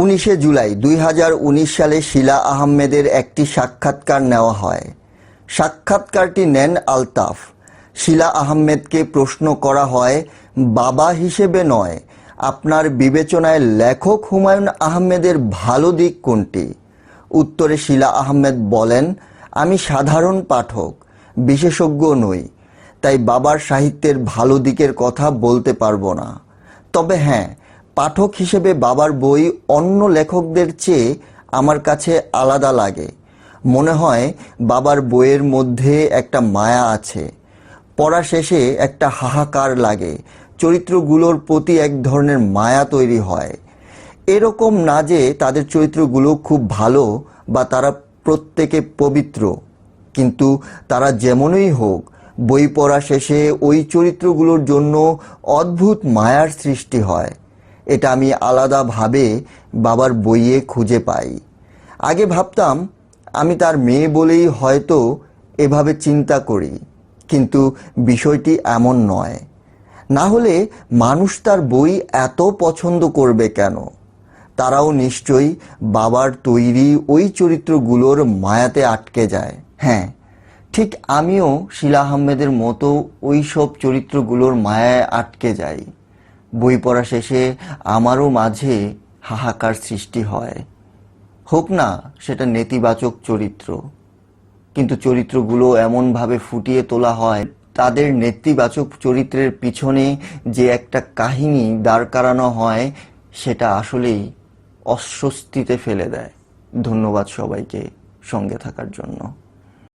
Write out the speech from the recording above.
উনিশে জুলাই দুই হাজার উনিশ সালে শিলা আহমেদের একটি সাক্ষাৎকার নেওয়া হয়। সাক্ষাৎকারটি নেন আলতাফ। শিলা আহমেদকে প্রশ্ন করা হয়, বাবা হিসেবে নয়, আপনার বিবেচনায় লেখক হুমায়ুন আহমেদের ভালো দিক কোনটি? উত্তরে শিলা আহমেদ বলেন, আমি সাধারণ পাঠক, বিশেষজ্ঞ নই, তাই বাবার সাহিত্যের ভালো দিকের কথা বলতে পারব না। তবে হ্যাঁ পাঠক হিসেবে বাবার বই অন্য লেখকদের চেয়ে আমার কাছে আলাদা লাগে। মনে হয় বাবার বইয়ের মধ্যে একটা মায়া আছে। পড়া শেষে একটা হাহাকার লাগে। চরিত্রগুলোর প্রতি এক ধরনের মায়া তৈরি হয়। এরকম না যে তাদের চরিত্রগুলো খুব ভালো বা তারা প্রত্যেকে পবিত্র। কিন্তু তারা যেমনই হোক, বই পড়া শেষে ওই চরিত্রগুলোর জন্য অদ্ভুত মায়ার সৃষ্টি হয়। এটা আমি আলাদাভাবে বাবার বইয়ে খুঁজে পাই। আগে ভাবতাম, আমি তার মেয়ে বলেই হয়তো এভাবে চিন্তা করি, কিন্তু বিষয়টি এমন নয়। না হলে মানুষ তার বই এত পছন্দ করবে কেন? তারাও নিশ্চয়ই বাবার তৈরি ওই চরিত্রগুলোর মায়াতে আটকে যায়। হ্যাঁ ঠিক আমিও শিলা আহমেদের মতো ওই সব চরিত্রগুলোর মায়ায় আটকে যাই। বই পড়া শেষে আমারও মাঝে হাহাকার সৃষ্টি হয়। হোক না, সেটা নেতিবাচক চরিত্র। কিন্তু চরিত্রগুলো এমনভাবে ফুটিয়ে তোলা হয়, তাদের নেতিবাচক চরিত্রের পিছনে যে একটা কাহিনী দাঁড় করানো হয়, সেটা আসলেই অস্বস্তিতে ফেলে দেয়। ধন্যবাদ সবাইকে সঙ্গে থাকার জন্য।